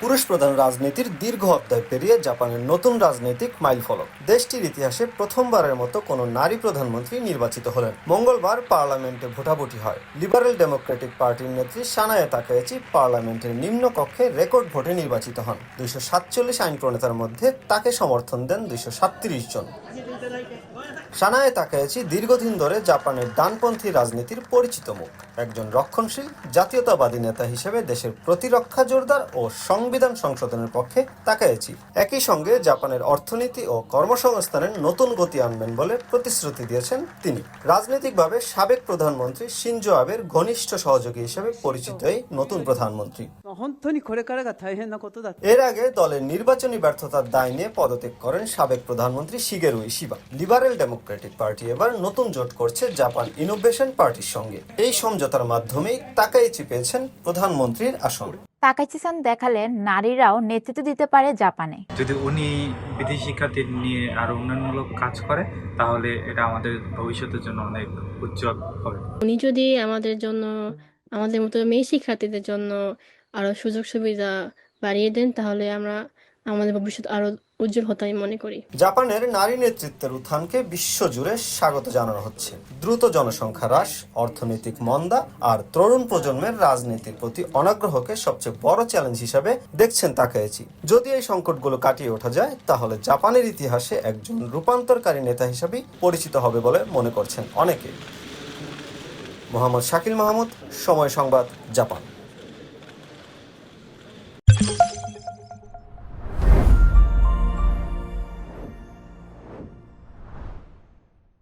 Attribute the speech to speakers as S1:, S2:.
S1: পুরুষ প্রধান রাজনীতির দীর্ঘ অধ্যায় পেরিয়ে জাপানের নতুন রাজনৈতিক মাইলফলক দেশটির ইতিহাসে প্রথমবারের মতো কোনো নারী প্রধানমন্ত্রী নির্বাচিত হলেন। মঙ্গলবার পার্লামেন্টে ভোটাভুটি হয়। লিবারেল ডেমোক্রেটিক পার্টির নেত্রী সানায়ে তাকায়েচি পার্লামেন্টের নিম্ন কক্ষে রেকর্ড ভোটে নির্বাচিত হন। দুইশো সাতচল্লিশ আইন প্রণেতার মধ্যে তাকে সমর্থন দেন দুইশো সাতত্রিশ জন। সানায় তাকায়েচি দীর্ঘদিন ধরে জাপানের ডানপন্থী রাজনীতির পরিচিত মুখ। একজন রক্ষণশীল, জাতীয়তাবাদী নেতা হিসেবে দেশের প্রতিরক্ষা জোরদার ও সংবিধান সংশোধনের পক্ষে তাকাইছি একই সঙ্গে জাপানের অর্থনীতি ও কর্মসংস্থানের নতুন গতি আনবেন বলে প্রতিশ্রুতি দিয়েছেন তিনি। রাজনৈতিকভাবে সাবেক প্রধানমন্ত্রী সিনজো আবের ঘনিষ্ঠ সহযোগী হিসেবে পরিচিত এই নতুন প্রধানমন্ত্রী। এর আগে দলের নির্বাচনী ব্যর্থতার দায় নিয়ে পদত্যাগ করেন সাবেক প্রধানমন্ত্রী Shigeru Ishiba. Liberal Democratic Party এবার নতুন জোট করছে জাপান ইনোভেশন পার্টির সঙ্গে। এই সমঝোতার মাধ্যমেই তাকাইচি পেয়েছেন প্রধানমন্ত্রীর আসন।
S2: তাকাইচি-সান দেখালেন নারীরাও নেতৃত্ব দিতে পারে জাপানে।
S3: যদি উনি বিদেশি শিক্ষার্থী নিয়ে আরও উন্নয়নমূলক কাজ করে তাহলে এটা আমাদের ভবিষ্যতের জন্য অনেক উজ্জ্বল হবে।
S4: উনি যদি আমাদের জন্য আমাদের মতো মেয়ে শিক্ষার্থীদের জন্য আরও সুযোগ সুবিধা বাড়িয়ে দেন তাহলে আমরা আমাদের ভবিষ্যৎ আরও উজ্জ্বল হতে আমি মনে করি।
S1: জাপানের নারী নেতৃত্বের উত্থানকে বিশ্বজুড়ে স্বাগত জানানো হচ্ছে। দ্রুত জনসংখ্যা হ্রাস, অর্থনৈতিক মন্দা আর তরুণ প্রজন্মের রাজনীতির প্রতি অনাগ্রহকে সবচেয়ে বড় চ্যালেঞ্জ হিসাবে দেখছেন তাকায়েছি। যদি এই সংকটগুলো কাটিয়ে ওঠা যায়, তাহলে জাপানের ইতিহাসে একজন রূপান্তরকারী নেতা হিসেবেই পরিচিত হবে বলে মনে করছেন অনেকে। মোহাম্মদ শাকিল মাহমুদ, সময় সংবাদ, জাপান।